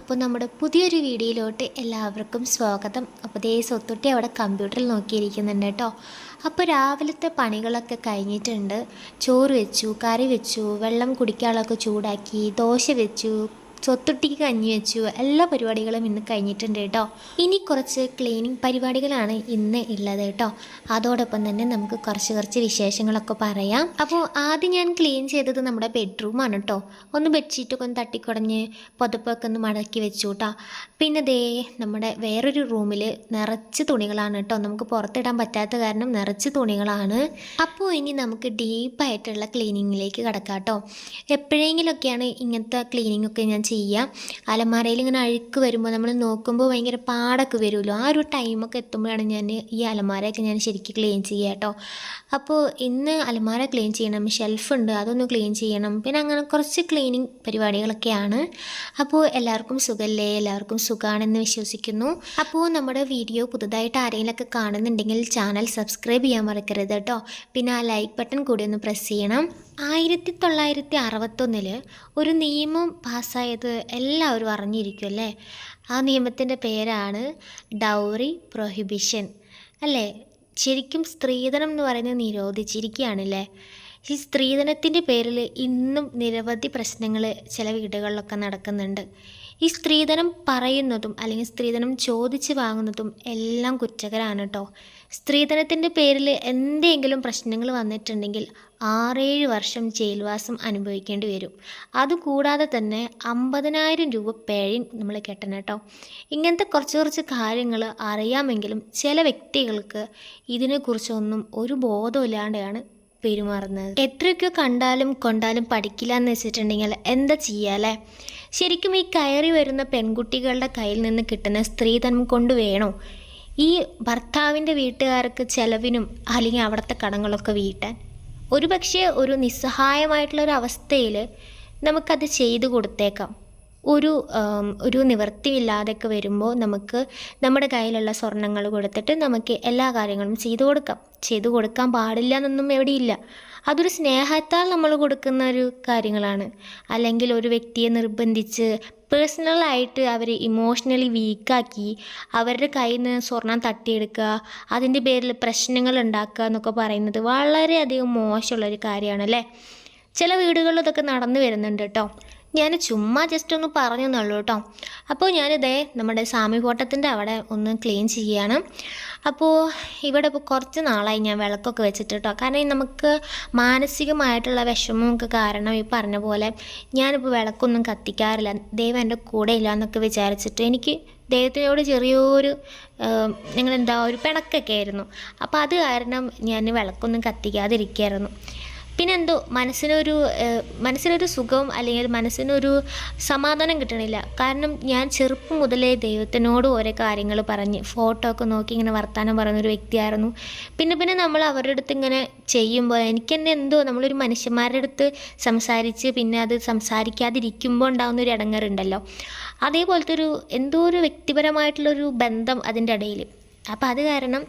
അപ്പോൾ നമ്മുടെ പുതിയൊരു വീഡിയോയിലോട്ട് എല്ലാവർക്കും സ്വാഗതം. അപ്പോൾ ദേ സ്വത്തുട്ടി അവിടെ കമ്പ്യൂട്ടറിൽ നോക്കിയിരിക്കുന്നുണ്ട് കേട്ടോ. അപ്പോൾ രാവിലത്തെ പണികളൊക്കെ കഴിഞ്ഞിട്ടുണ്ട്. ചോറ് വെച്ചു കറി വെച്ചു വെള്ളം കുടിക്കാനുള്ളതൊക്കെ ചൂടാക്കി ദോശ വെച്ചു സ്വത്തുട്ടിക്ക് കഞ്ഞി വെച്ചു. എല്ലാ പരിപാടികളും ഇന്ന് കഴിഞ്ഞിട്ടുണ്ട് കേട്ടോ. ഇനി കുറച്ച് ക്ലീനിങ് പരിപാടികളാണ് ഇന്ന് ഉള്ളത് കേട്ടോ. അതോടൊപ്പം തന്നെ നമുക്ക് കുറച്ച് കുറച്ച് വിശേഷങ്ങളൊക്കെ പറയാം. അപ്പോൾ ആദ്യം ഞാൻ ക്ലീൻ ചെയ്തത് നമ്മുടെ ബെഡ്റൂമാണ് കേട്ടോ. ഒന്ന് ബെഡ്ഷീറ്റൊക്കെ ഒന്ന് തട്ടിക്കുടഞ്ഞ് പുതപ്പൊക്കെ ഒന്ന് മടക്കി വെച്ചു കേട്ടോ. പിന്നെ ദേ നമ്മുടെ വേറൊരു റൂമിൽ നിറച്ച് തുണികളാണ് കേട്ടോ. നമുക്ക് പുറത്തിടാൻ പറ്റാത്ത കാരണം നിറച്ച് തുണികളാണ്. അപ്പോൾ ഇനി നമുക്ക് ഡീപ്പായിട്ടുള്ള ക്ലീനിങ്ങിലേക്ക് കിടക്കാം കേട്ടോ. എപ്പോഴെങ്കിലൊക്കെയാണ് ഇങ്ങനത്തെ ക്ലീനിങ് ഒക്കെ ഞാൻ ചെയ്യുക അലമാരയിൽ ഇങ്ങനെ അഴുക്ക് വരുമ്പോൾ നമ്മൾ നോക്കുമ്പോൾ ഭയങ്കര പാടൊക്കെ വരുമല്ലോ. ആ ഒരു ടൈമൊക്കെ എത്തുമ്പോഴാണ് ഞാൻ ഈ അലമാരയൊക്കെ ഞാൻ ശരിക്കും ക്ലീൻ ചെയ്യുക കേട്ടോ. അപ്പോൾ ഇന്ന് അലമാര ക്ലീൻ ചെയ്യണം ഷെൽഫുണ്ട് അതൊന്ന് ക്ലീൻ ചെയ്യണം. പിന്നെ അങ്ങനെ കുറച്ച് ക്ലീനിങ് പരിപാടികളൊക്കെയാണ്. അപ്പോൾ എല്ലാവർക്കും സുഖമല്ലേ? എല്ലാവർക്കും സുഖമാണെന്ന് വിശ്വസിക്കുന്നു. അപ്പോൾ നമ്മുടെ വീഡിയോ പുതുതായിട്ട് ആരെങ്കിലുമൊക്കെ കാണുന്നുണ്ടെങ്കിൽ ചാനൽ സബ്സ്ക്രൈബ് ചെയ്യാൻ മറക്കരുത് കേട്ടോ. പിന്നെ ആ ലൈക്ക് ബട്ടൺ കൂടി ഒന്ന് പ്രസ് ചെയ്യണം. ആയിരത്തി തൊള്ളായിരത്തി അറുപത്തൊന്നിൽ ഒരു നിയമം പാസ്സായത് എല്ലാവരും അറിഞ്ഞിരിക്കും അല്ലേ ആ നിയമത്തിന്റെ പേരാണ് ഡൗറി പ്രൊഹിബിഷൻ. അല്ലേ? ശരിക്കും സ്ത്രീധനം എന്ന് പറയുന്നത് നിരോധിച്ചിരിക്കുകയാണല്ലേ? ഈ സ്ത്രീധനത്തിന്റെ പേരിൽ ഇന്നും നിരവധി പ്രശ്നങ്ങൾ ചില വീടുകളിലൊക്കെ നടക്കുന്നുണ്ട്. ഈ സ്ത്രീധനം പറയുന്നതും അല്ലെങ്കിൽ സ്ത്രീധനം ചോദിച്ച് വാങ്ങുന്നതും എല്ലാം കുറ്റകരമാണ് കേട്ടോ. സ്ത്രീധനത്തിന്റെ പേരിൽ എന്തെങ്കിലും പ്രശ്നങ്ങൾ വന്നിട്ടുണ്ടെങ്കിൽ ആറേഴ് വർഷം ജയിൽവാസം അനുഭവിക്കേണ്ടി വരും. അതുകൂടാതെ തന്നെ അമ്പതിനായിരം രൂപ പേഴയും നമ്മൾ കെട്ടണം കേട്ടോ. ഇങ്ങനത്തെ കുറച്ച് കുറച്ച് കാര്യങ്ങൾ അറിയാമെങ്കിലും ചില വ്യക്തികൾക്ക് ഇതിനെക്കുറിച്ചൊന്നും ഒരു ബോധമില്ലാതെയാണ് പെരുമാറുന്നത്. എത്രയൊക്കെ കണ്ടാലും കൊണ്ടാലും പഠിക്കില്ല എന്ന് വെച്ചിട്ടുണ്ടെങ്കിൽ എന്താ ചെയ്യാല്ലേ ശരിക്കും ഈ കയറി വരുന്ന പെൺകുട്ടികളുടെ കയ്യിൽ നിന്ന് കിട്ടുന്ന സ്ത്രീധനം കൊണ്ട് വേണോ? ഈ ഭർത്താവിന്റെ വീട്ടുകാർക്ക് ചെലവിനും അല്ലെങ്കിൽ അവിടുത്തെ കടങ്ങളൊക്കെ വീട്ടാൻ? ഒരു നിസ്സഹായമായിട്ടുള്ളൊരു അവസ്ഥയിൽ നമുക്കത് ചെയ്തു കൊടുത്തേക്കാം. ഒരു ഒരു നിവൃത്തിയില്ലാതെയൊക്കെ വരുമ്പോൾ നമുക്ക് നമ്മുടെ കയ്യിലുള്ള സ്വർണങ്ങൾ കൊടുത്തിട്ട് നമുക്ക് എല്ലാ കാര്യങ്ങളും ചെയ്തു കൊടുക്കാം. ചെയ്തു കൊടുക്കാൻ പാടില്ല എന്നൊന്നും എവിടെയില്ല അതൊരു സ്നേഹത്താൽ നമ്മൾ കൊടുക്കുന്ന ഒരു കാര്യങ്ങളാണ്. അല്ലെങ്കിൽ ഒരു വ്യക്തിയെ നിർബന്ധിച്ച് പേഴ്സണലായിട്ട് അവരെ ഇമോഷണലി വീക്കാക്കി അവരുടെ കയ്യിൽ നിന്ന് സ്വർണം തട്ടിയെടുക്കുക അതിന്റെ പേരിൽ പ്രശ്നങ്ങൾ ഉണ്ടാക്കുക എന്നൊക്കെ പറയുന്നത് വളരെയധികം മോശമുള്ളൊരു കാര്യമാണ് അല്ലേ ചില വീടുകളിലൊക്കെ നടന്നു വരുന്നുണ്ട് കേട്ടോ. ഞാൻ ചുമ്മാ ജസ്റ്റ് ഒന്ന് പറഞ്ഞു എന്നുള്ളൂ കേട്ടോ. അപ്പോൾ ഞാനിതേ നമ്മുടെ സ്വാമികോട്ടത്തിന്റെ അവിടെ ഒന്ന് ക്ലീൻ ചെയ്യുകയാണ്. അപ്പോൾ ഇവിടെ ഇപ്പോൾ കുറച്ച് നാളായി ഞാൻ വിളക്കൊക്കെ വെച്ചിട്ട് കേട്ടോ. കാരണം നമുക്ക് മാനസികമായിട്ടുള്ള വിഷമമൊക്കെ കാരണം ഈ പറഞ്ഞ പോലെ ഞാനിപ്പോൾ വിളക്കൊന്നും കത്തിക്കാറില്ല. ദൈവം എന്റെ കൂടെ ഇല്ല എന്നൊക്കെ വിചാരിച്ചിട്ട് എനിക്ക് ദൈവത്തിനോട് ചെറിയൊരു ഞങ്ങളെന്താ ഒരു പിണക്കൊക്കെ ആയിരുന്നു. അപ്പോൾ അത് കാരണം ഞാൻ വിളക്കൊന്നും കത്തിക്കാതിരിക്കുകയായിരുന്നു. പിന്നെ എന്തോ മനസ്സിനൊരു മനസ്സിനൊരു സുഖവും അല്ലെങ്കിൽ മനസ്സിനൊരു സമാധാനം കിട്ടണില്ല. കാരണം ഞാൻ ചെറുപ്പം മുതലേ ദൈവത്തിനോട് ഓരോ കാര്യങ്ങൾ പറഞ്ഞ് ഫോട്ടോ ഒക്കെ നോക്കി ഇങ്ങനെ വർത്തമാനം പറയുന്നൊരു വ്യക്തിയായിരുന്നു. പിന്നെ പിന്നെ നമ്മൾ അവരുടെ അടുത്ത് ഇങ്ങനെ ചെയ്യുമ്പോൾ എനിക്ക് തന്നെ എന്തോ നമ്മളൊരു മനുഷ്യന്മാരുടെ അടുത്ത് സംസാരിച്ച് പിന്നെ അത് സംസാരിക്കാതിരിക്കുമ്പോൾ ഉണ്ടാകുന്ന ഒരു ഇടങ്ങറുണ്ടല്ലോ അതേപോലത്തെ ഒരു എന്തോ ഒരു വ്യക്തിപരമായിട്ടുള്ളൊരു ബന്ധം അതിന്റെ ഇടയിൽ. അപ്പോൾ അത് കാരണം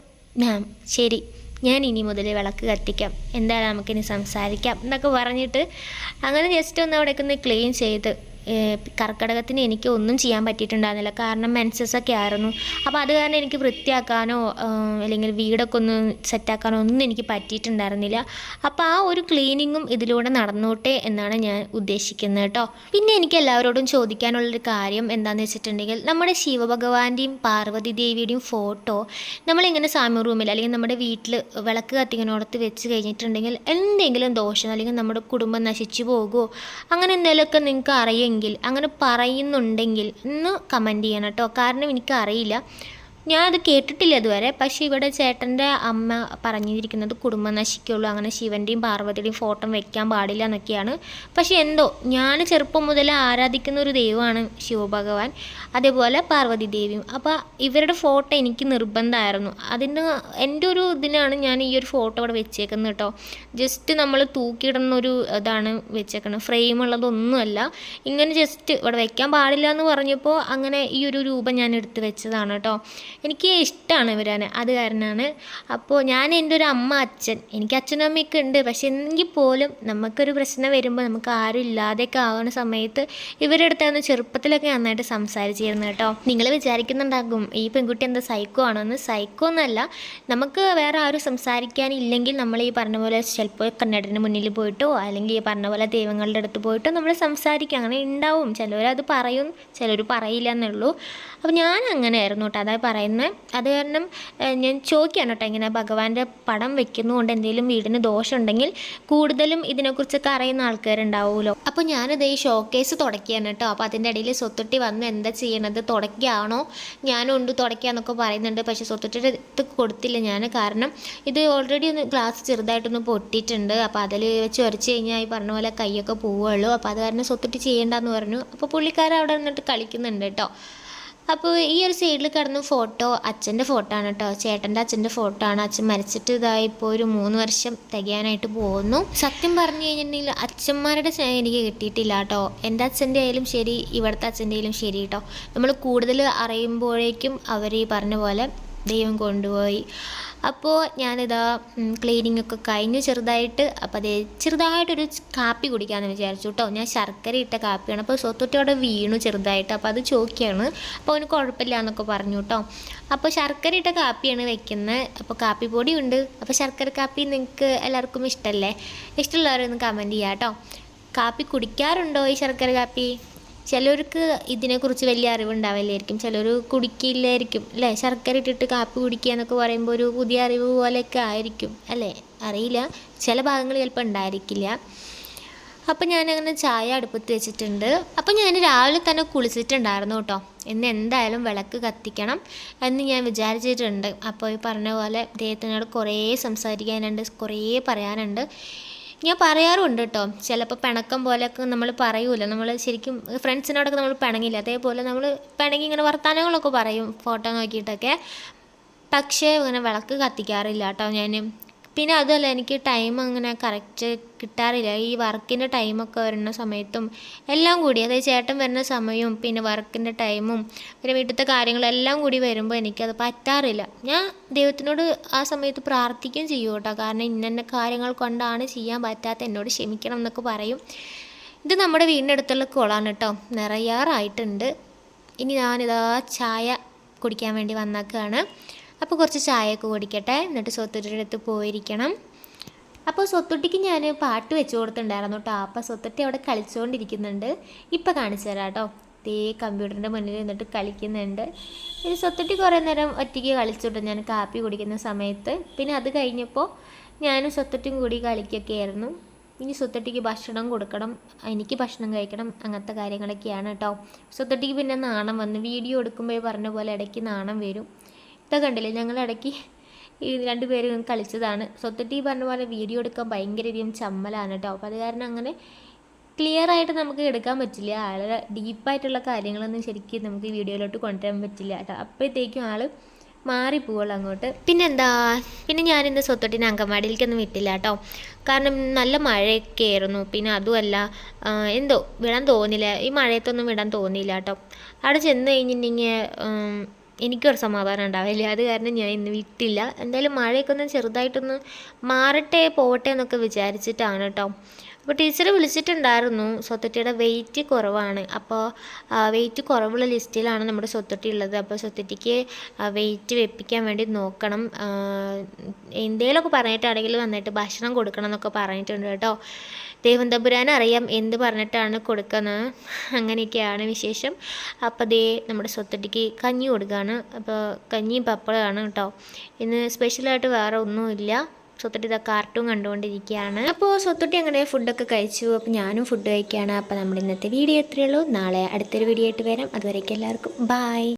ശരി. ഞാൻ ഇനി മുതൽ വിളക്ക് കത്തിക്കാം. എന്തായാലും നമുക്കിനി സംസാരിക്കാം. എന്നൊക്കെ പറഞ്ഞിട്ട് അങ്ങനെ ജസ്റ്റ് ഒന്ന് അവിടേക്ക് ഒന്ന് ക്ലീൻ ചെയ്ത് കർക്കിടകത്തിന് എനിക്ക് ഒന്നും ചെയ്യാൻ പറ്റിയിട്ടുണ്ടായിരുന്നില്ല. കാരണം മെൻസസ് ഒക്കെ ആയിരുന്നു. അപ്പോൾ അത് കാരണം എനിക്ക് വൃത്തിയാക്കാനോ അല്ലെങ്കിൽ വീടൊക്കെ ഒന്ന് സെറ്റാക്കാനോ ഒന്നും എനിക്ക് പറ്റിയിട്ടുണ്ടായിരുന്നില്ല. അപ്പോൾ ആ ഒരു ക്ലീനിങ്ങും ഇതിലൂടെ നടന്നോട്ടെ എന്നാണ് ഞാൻ ഉദ്ദേശിക്കുന്നത് കേട്ടോ. പിന്നെ എനിക്ക് എല്ലാവരോടും ചോദിക്കാനുള്ളൊരു കാര്യം എന്താണെന്ന് വെച്ചിട്ടുണ്ടെങ്കിൽ നമ്മുടെ ശിവഭഗവാന്റെയും പാർവതി ദേവിയുടെയും ഫോട്ടോ നമ്മളിങ്ങനെ സാമ്യ റൂമിൽ അല്ലെങ്കിൽ നമ്മുടെ വീട്ടിൽ വിളക്ക് കത്തിക്കണോടത്ത് വെച്ച് കഴിഞ്ഞിട്ടുണ്ടെങ്കിൽ എന്തെങ്കിലും ദോഷം അല്ലെങ്കിൽ നമ്മുടെ കുടുംബം നശിച്ചു പോകുമോ അങ്ങനെ എന്തെങ്കിലുമൊക്കെ നിങ്ങൾക്ക് അറിയുമെങ്കിൽ അങ്ങനെ പറയുന്നുണ്ടെങ്കിൽ ഒന്ന് കമന്റ് ചെയ്യണം കേട്ടോ. കാരണം എനിക്കറിയില്ല. ഞാനത് കേട്ടിട്ടില്ല ഇതുവരെ. പക്ഷേ ഇവിടെ ചേട്ടന്റെ അമ്മ പറഞ്ഞിരിക്കുന്നത് കുടുംബം നശിക്കുള്ളൂ അങ്ങനെ ശിവന്റെയും പാർവതിയുടെയും ഫോട്ടോ വെക്കാൻ പാടില്ല എന്നൊക്കെയാണ്. പക്ഷേ എന്തോ ഞാൻ ചെറുപ്പം മുതൽ ആരാധിക്കുന്ന ഒരു ദൈവമാണ് ശിവഭഗവാൻ അതേപോലെ പാർവതി ദേവിയും. അപ്പോൾ ഇവരുടെ ഫോട്ടോ എനിക്ക് നിർബന്ധമായിരുന്നു. അതിന് എന്റെ ഒരു ഇതിനാണ് ഞാൻ ഈ ഒരു ഫോട്ടോ അവിടെ വെച്ചേക്കുന്നത് കേട്ടോ. ജസ്റ്റ് നമ്മൾ തൂക്കിയിടുന്ന ഒരു ഇതാണ് വെച്ചേക്കുന്നത് ഫ്രെയിം ഉള്ളതൊന്നുമല്ല ഇങ്ങനെ ജസ്റ്റ് ഇവിടെ വെക്കാൻ പാടില്ല എന്ന് പറഞ്ഞപ്പോൾ അങ്ങനെ ഈ ഒരു രൂപം ഞാൻ എടുത്ത് വെച്ചതാണ് കേട്ടോ. എനിക്ക് ഇഷ്ടമാണ് വരാൻ അത് കാരണമാണ് അപ്പോൾ ഞാൻ എന്റെ ഒരു അമ്മ അച്ഛൻ. എനിക്ക് അച്ഛനും അമ്മയൊക്കെ ഉണ്ട്. പക്ഷെ എങ്കിൽ പോലും നമുക്കൊരു പ്രശ്നം വരുമ്പോൾ നമുക്ക് ആരും ഇല്ലാതെയൊക്കെ ആവുന്ന സമയത്ത് ഇവരുടെ അടുത്താണ് ചെറുപ്പത്തിലൊക്കെ നന്നായിട്ട് സംസാരിച്ചിരുന്നത് കേട്ടോ. നിങ്ങൾ വിചാരിക്കുന്നുണ്ടാകും ഈ പെൺകുട്ടി എന്താ സൈക്കോ ആണോ എന്ന്? സൈക്കോ എന്നല്ല. നമുക്ക് വേറെ ആരും സംസാരിക്കാനില്ലെങ്കിൽ നമ്മൾ ഈ പറഞ്ഞ പോലെ ചിലപ്പോൾ കണ്ണടന് മുന്നിൽ പോയിട്ടോ അല്ലെങ്കിൽ ഈ പറഞ്ഞ പോലെ ദൈവങ്ങളുടെ അടുത്ത് പോയിട്ടോ നമ്മൾ സംസാരിക്കുക അങ്ങനെ ഉണ്ടാവും. ചിലവരത് പറയും ചിലർ പറയില്ല എന്നുള്ളൂ. അപ്പോൾ ഞാൻ അങ്ങനെ ആയിരുന്നു കേട്ടോ. അതായത് പറയുന്നത്. അത് കാരണം ഞാൻ ചോദിക്കുകയാണ് കേട്ടോ ഇങ്ങനെ ഭഗവാന്റെ പടം വെക്കുന്നതുകൊണ്ട് എന്തെങ്കിലും വീടിന് ദോഷമുണ്ടെങ്കിൽ കൂടുതലും ഇതിനെക്കുറിച്ചൊക്കെ അറിയുന്ന ആൾക്കാരുണ്ടാവുമല്ലോ. അപ്പോൾ ഞാനിത് ഈ ഷോക്കേസ് തുടക്കുകയാണ് കേട്ടോ. അപ്പോൾ അതിന്റെ ഇടയിൽ സ്വത്തുട്ടി വന്ന് എന്താ ചെയ്യണത്? തുടക്കുകയാണോ ഞാനുണ്ട് തുടയ്ക്കാന്നൊക്കെ പറയുന്നുണ്ട്. പക്ഷേ സ്വത്തുട്ടിയുടെ അടുത്ത് കൊടുത്തില്ല ഞാൻ. കാരണം ഇത് ഓൾറെഡി ഒന്ന് ഗ്ലാസ് ചെറുതായിട്ടൊന്ന് പൊട്ടിയിട്ടുണ്ട്. അപ്പോൾ അതിൽ വെച്ച് ഉരച്ച് കഴിഞ്ഞാൽ ഈ പറഞ്ഞ പോലെ കൈയൊക്കെ പോവുള്ളൂ അപ്പോൾ അത് കാരണം സ്വത്തുട്ടി ചെയ്യേണ്ടെന്ന് പറഞ്ഞു. അപ്പോൾ പുള്ളിക്കാരൻ അവിടെ നിന്നിട്ട് കളിക്കുന്നുണ്ട് കേട്ടോ. അപ്പോൾ ഈ ഒരു സൈഡിൽ കിടന്ന ഫോട്ടോ അച്ഛന്റെ ഫോട്ടോ ആണ് കേട്ടോ ചേട്ടന്റെ അച്ഛന്റെ ഫോട്ടോ ആണ്. അച്ഛൻ മരിച്ചിട്ട് ഇതായി ഇപ്പോൾ ഒരു മൂന്ന് വർഷം തികയാനായിട്ട് പോകുന്നു. സത്യം പറഞ്ഞു കഴിഞ്ഞിട്ടുണ്ടെങ്കിൽ അച്ഛന്മാരുടെ സ്നേഹം എനിക്ക് കിട്ടിയിട്ടില്ല കേട്ടോ എന്റെ അച്ഛന്റെ ആയാലും ശരി ഇവിടുത്തെ അച്ഛന്റെ ആയാലും ശരി കേട്ടോ നമ്മൾ കൂടുതൽ അറിയുമ്പോഴേക്കും അവർ ഈ പറഞ്ഞ പോലെ ദൈവം കൊണ്ടുപോയി. അപ്പോൾ ഞാനിതാ ക്ലീനിങ് ഒക്കെ കഴിഞ്ഞു ചെറുതായിട്ട്. അപ്പോൾ അതേ ചെറുതായിട്ടൊരു കാപ്പി കുടിക്കാമെന്ന് വിചാരിച്ചു കേട്ടോ ഞാൻ ശർക്കര ഇട്ട കാപ്പിയാണ്. അപ്പോൾ സ്വത്തുട്ടിയോടെ വീണു ചെറുതായിട്ട്. അപ്പോൾ അത് ചോക്കിയാണ്. അപ്പോൾ അവന് കുഴപ്പമില്ല എന്നൊക്കെ പറഞ്ഞു കേട്ടോ അപ്പോൾ ശർക്കര ഇട്ട കാപ്പിയാണ് വെക്കുന്നത് അപ്പോൾ കാപ്പി പൊടി ഉണ്ട് അപ്പോൾ ശർക്കര കാപ്പി നിങ്ങൾക്ക് എല്ലാവർക്കും ഇഷ്ടമല്ലേ ഇഷ്ടമുള്ളവരൊന്ന് കമന്റ് ചെയ്യാം കേട്ടോ കാപ്പി കുടിക്കാറുണ്ടോ ഈ ശർക്കര കാപ്പി? ചിലർക്ക് ഇതിനെക്കുറിച്ച് വലിയ അറിവുണ്ടാവില്ലായിരിക്കും. ചിലർ കുടിക്കില്ലായിരിക്കും. അല്ലേ? ശർക്കര ഇട്ടിട്ട് കാപ്പി കുടിക്കുക എന്നൊക്കെ പറയുമ്പോൾ ഒരു പുതിയ അറിവ് പോലെയൊക്കെ ആയിരിക്കും. അല്ലേ? അറിയില്ല. ചില ഭാഗങ്ങൾ ചിലപ്പോൾ ഉണ്ടായിരിക്കില്ല. അപ്പം ഞാനങ്ങനെ ചായ അടുപ്പത്ത് വെച്ചിട്ടുണ്ട്. അപ്പം ഞാൻ രാവിലെ തന്നെ കുളിച്ചിട്ടുണ്ടായിരുന്നു കേട്ടോ. ഇന്ന് എന്തായാലും വിളക്ക് കത്തിക്കണം എന്ന് ഞാൻ വിചാരിച്ചിട്ടുണ്ട്. അപ്പോൾ ഈ പറഞ്ഞ പോലെ അദ്ദേഹത്തിനോട് കുറേ സംസാരിക്കാനുണ്ട് കുറേ പറയാനുണ്ട്. ഞാൻ പറയാറുണ്ട് കേട്ടോ ചിലപ്പോൾ പിണക്കം പോലെയൊക്കെ നമ്മൾ പറയൂല. നമ്മൾ ശരിക്കും ഫ്രണ്ട്സിനോടൊക്കെ നമ്മൾ പിണങ്ങില്ല. അതേപോലെ നമ്മൾ പിണങ്ങി ഇങ്ങനെ വർത്തമാനങ്ങളൊക്കെ പറയും ഫോട്ടോ നോക്കിയിട്ടൊക്കെ. പക്ഷേ ഇങ്ങനെ വിളക്ക് കത്തിക്കാറില്ല കേട്ടോ ഞാൻ പിന്നെ അതുമല്ല എനിക്ക് ടൈം അങ്ങനെ കറക്റ്റ് കിട്ടാറില്ല. ഈ വർക്കിന്റെ ടൈമൊക്കെ വരുന്ന സമയത്തും എല്ലാം കൂടി അതായത് ചേട്ടൻ വരുന്ന സമയവും പിന്നെ വർക്കിന്റെ ടൈമും പിന്നെ വീട്ടിലത്തെ കാര്യങ്ങളെല്ലാം കൂടി വരുമ്പോൾ എനിക്കത് പറ്റാറില്ല. ഞാൻ ദൈവത്തിനോട് ആ സമയത്ത് പ്രാർത്ഥിക്കുകയും ചെയ്യും കേട്ടോ. കാരണം ഇന്ന കാര്യങ്ങൾ കൊണ്ടാണ് ചെയ്യാൻ പറ്റാത്ത എന്നോട് ക്ഷമിക്കണം എന്നൊക്കെ പറയും. ഇത് നമ്മുടെ വീടിന്റെ അടുത്തുള്ള കുളമാണ് കേട്ടോ. നിറയാറായിട്ടുണ്ട്. ഇനി ഞാനിതാ ചായ കുടിക്കാൻ വേണ്ടി വന്നേക്കാണ്. അപ്പോൾ കുറച്ച് ചായയൊക്കെ കുടിക്കട്ടെ. എന്നിട്ട് സ്വത്തുട്ടിയുടെ അടുത്ത് പോയിരിക്കണം. അപ്പോൾ സ്വത്തുട്ടിക്ക് ഞാൻ പാട്ട് വെച്ച് കൊടുത്തിട്ടുണ്ടായിരുന്നു കേട്ടോ അപ്പോൾ സ്വത്തുട്ടി അവിടെ കളിച്ചുകൊണ്ടിരിക്കുന്നുണ്ട് ഇപ്പോൾ കാണിച്ചു തരാം കേട്ടോ ദേ കമ്പ്യൂട്ടറിന്റെ മുന്നിൽ നിന്നിട്ട് കളിക്കുന്നുണ്ട്. ഇത് സ്വത്തുട്ടി കുറേ നേരം ഒറ്റയ്ക്ക് കളിച്ചുകൊണ്ട് ഞാൻ കാപ്പി കുടിക്കുന്ന സമയത്ത്. പിന്നെ അത് കഴിഞ്ഞപ്പോൾ ഞാനും സ്വത്തുട്ടിയും കൂടി കളിക്കൊക്കെ ആയിരുന്നു. ഇനി സ്വത്തുട്ടിക്ക് ഭക്ഷണം കൊടുക്കണം. എനിക്ക് ഭക്ഷണം കഴിക്കണം. അങ്ങനത്തെ കാര്യങ്ങളൊക്കെയാണ് കേട്ടോ സ്വത്തുട്ടിക്ക് പിന്നെ നാണം വന്ന് വീഡിയോ എടുക്കുമ്പോൾ പറഞ്ഞ പോലെ ഇടയ്ക്ക് നാണം വരും. ഇതൊക്കെ കണ്ടില്ലേ? ഞങ്ങൾ ഇടയ്ക്ക് ഈ രണ്ടുപേരും കളിച്ചതാണ്. സ്വത്തട്ടി പറഞ്ഞ പോലെ വീഡിയോ എടുക്കാൻ ഭയങ്കരധികം ചമ്മലാണ് കേട്ടോ അപ്പോൾ അത് കാരണം അങ്ങനെ ക്ലിയർ ആയിട്ട് നമുക്ക് എടുക്കാൻ പറ്റില്ല. ആളെ ഡീപ്പായിട്ടുള്ള കാര്യങ്ങളൊന്നും ശരിക്കും നമുക്ക് വീഡിയോയിലോട്ട് കൊണ്ടുവരാൻ പറ്റില്ല കേട്ടോ അപ്പോഴത്തേക്കും ആൾ മാറിപ്പോവുള്ളൂ അങ്ങോട്ട്. പിന്നെന്താ? പിന്നെ ഞാനിന്ന് സ്വത്തൊട്ടിനെ അങ്കമാടിയിലേക്കൊന്നും വിട്ടില്ല കേട്ടോ കാരണം നല്ല മഴയൊക്കെ ആയിരുന്നു. പിന്നെ അതുമല്ല എന്തോ വിടാൻ തോന്നില്ല. ഈ മഴയത്തൊന്നും വിടാൻ തോന്നിയില്ല കേട്ടോ അവിടെ ചെന്ന് കഴിഞ്ഞിട്ടുണ്ടെങ്കിൽ എനിക്കൊരു സമാധാനം ഉണ്ടാവില്ല. അത് കാരണം ഞാൻ ഇന്ന് വിട്ടില്ല. എന്തായാലും മഴയൊക്കെ ഒന്ന് ചെറുതായിട്ടൊന്ന് മാറട്ടെ പോവട്ടെ എന്നൊക്കെ വിചാരിച്ചിട്ടാണ് കേട്ടോ. അപ്പോൾ ടീച്ചർ വിളിച്ചിട്ടുണ്ടായിരുന്നു സ്വത്തട്ടിയുടെ വെയിറ്റ് കുറവാണ്. അപ്പോൾ വെയിറ്റ് കുറവുള്ള ലിസ്റ്റിലാണ് നമ്മുടെ സ്വത്തട്ടി ഉള്ളത്. അപ്പോൾ സ്വത്തട്ടിക്ക് വെയിറ്റ് വെപ്പിക്കാൻ വേണ്ടി നോക്കണം. എന്തെങ്കിലുമൊക്കെ പറഞ്ഞിട്ടാണെങ്കിൽ വന്നിട്ട് ഭക്ഷണം കൊടുക്കണം എന്നൊക്കെ പറഞ്ഞിട്ടുണ്ട് കേട്ടോ. ദൈവം തമ്പുരാൻ അറിയാം എന്ത് പറഞ്ഞിട്ടാണ് കൊടുക്കുന്നത്. അങ്ങനെയൊക്കെയാണ് വിശേഷം. അപ്പോൾ ദേ നമ്മുടെ സ്വത്തട്ടിക്ക് കഞ്ഞി കൊടുക്കുകയാണ് അപ്പോൾ കഞ്ഞിയും പപ്പടമാണ് കേട്ടോ. ഇന്ന് സ്പെഷ്യലായിട്ട് വേറെ ഒന്നുമില്ല. സ്വത്തുട്ടി ഇതാ കാർട്ടൂൺ കണ്ടുകൊണ്ടിരിക്കുകയാണ്. അപ്പോൾ സ്വത്തുട്ടി അങ്ങനെ ഫുഡൊക്കെ കഴിച്ചു. അപ്പോൾ ഞാനും ഫുഡ് കഴിക്കുകയാണ്. അപ്പോൾ നമ്മൾ ഇന്നത്തെ വീഡിയോ എത്രയുള്ളൂ നാളെ അടുത്തൊരു വീഡിയോ ആയിട്ട് വരാം. അതുവരേക്കും എല്ലാവർക്കും. ബായ്